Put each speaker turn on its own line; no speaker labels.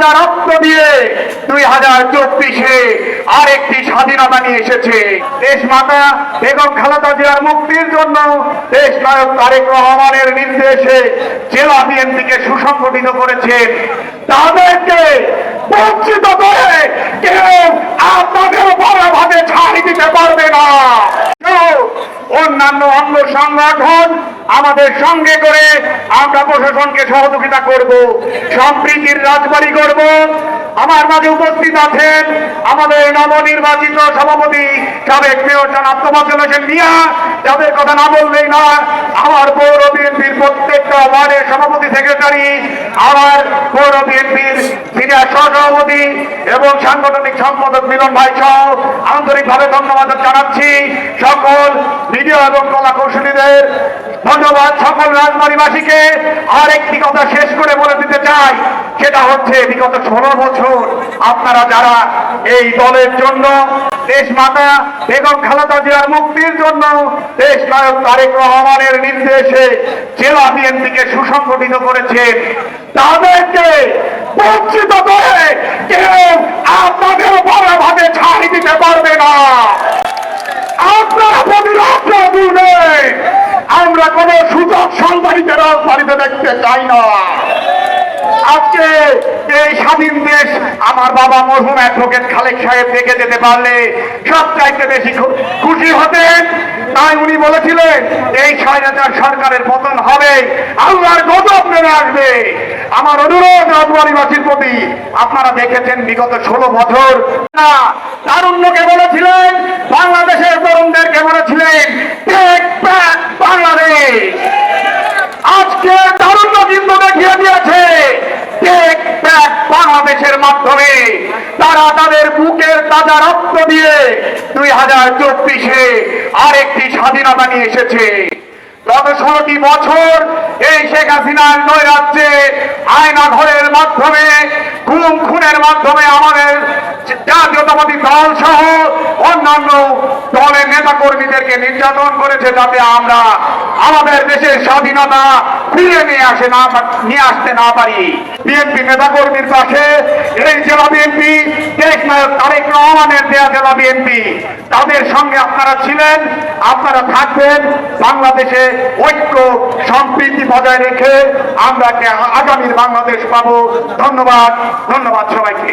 তাজা রক্ত দিয়ে দুই হাজার চব্বিশে আরেকটি স্বাধীনতা নিয়ে এসেছে। দেশ মাতা বেগম খালেদা জিয়ার মুক্তির জন্য দেশ নায়ক তারেক রহমানের নির্দেশে জেলা বিএনপিকে সুসংগঠিত করেছেন। তাদেরকে বঞ্চিত করে কেউ আপনাদের বড় ভাবে ছাড়ি দিতে পারবে না। অন্যান্য অঙ্গ সংগঠন আমাদের সঙ্গে করে আমরা প্রশাসনকে সহযোগিতা করব, সম্প্রীতির রাজবাড়ি করব আমার মাঝে উপস্থিত আছেন আমাদের নবনির্বাচিত সভাপতি সাবেক মেয়র জনাব তোমাজুল হোসেন মিয়া। যাদের কথা না বললেই না, আমার পৌর বিএনপির প্রত্যেকটা ওয়ার্ডের সভাপতি, সেক্রেটারি, আমার পৌর বিএনপির সিনিয়র সহসভাপতি এবং সাংগঠনিক সম্পাদক মিলন ভাই সহ আন্তরিকভাবে ধন্যবাদ জানাচ্ছি সকল মিডিয়া এবং কলা কৌশলীদের। ধন্যবাদ সকল রাজবাড়িবাসীকে। আর একটি কথা শেষ করে বলে দিতে চাই, সেটা হচ্ছে বিগত ষোলো বছর আপনারা যারা এই দলের জন্য দেশ মাতা, বেগম খালেদা জিয়ার মুক্তির জন্য দেশ নায়ক তারেক রহমানের নির্দেশে জেলা বিএনপিকে সুসংগঠিত করেছেন, তাদেরকে বঞ্চিত করে কেউ আপনাদের বড় ভাবে ছাড়ি দিতে পারবে না আপনারা প্রতিরোধ করবেন আমরা কোন সুযোগ সন্ধানীতে রাজবাড়িতে দেখতে চাই না। আজকে এই স্বাধীন দেশ আমার বাবা মরহুম অ্যাডভোকেট খালেক সাহেব দেখে যেতে পারলে সবচাইতে বেশি খুশি হতেন। তাই উনি বলেছিলেন, এই স্বৈরাচার সরকারের পতন হবে, আল্লাহর গজব নেমে আসবে। আমার অনুরোধ রাজবাড়িবাসীর প্রতি, আপনারা দেখেছেন বিগত ষোলো বছর। তারুণ্যকে বলেছিলেন, বাংলাদেশের তরুণদেরকে বলেছিলেন মাধ্যমে তারা তাদের বুকের তাজা রক্ত দিয়ে দুই হাজার চব্বিশে আরেকটি স্বাধীনতা নিয়ে এসেছে। গত ষোলোটি বছর এই শেখ হাসিনার নৈরাজ্যে আয়না ঘরের মাধ্যমে খুন খুনের মাধ্যমে আমাদের জাতীয়তাবাদী দল সহ অন্যান্য দলের নেতা কর্মীদেরকে নির্যাতন করেছে যাতে আমরা আমাদের দেশের স্বাধীনতা ফিরে নিয়ে আসে না নিয়ে আসতে না পারি। বিএনপি নেতা কর্মীর পাশে এই জেলা বিএনপি তারেক রহমানের দেয়া জেলা বিএনপি তাদের সঙ্গে আপনারা ছিলেন, আপনারা থাকবেন, বাংলাদেশে ঐক্য, সম্প্রীতি বজায় রেখে আমরা আগামীর বাংলাদেশ পাবো। ধন্যবাদ ধন্যবাদ সবাইকে।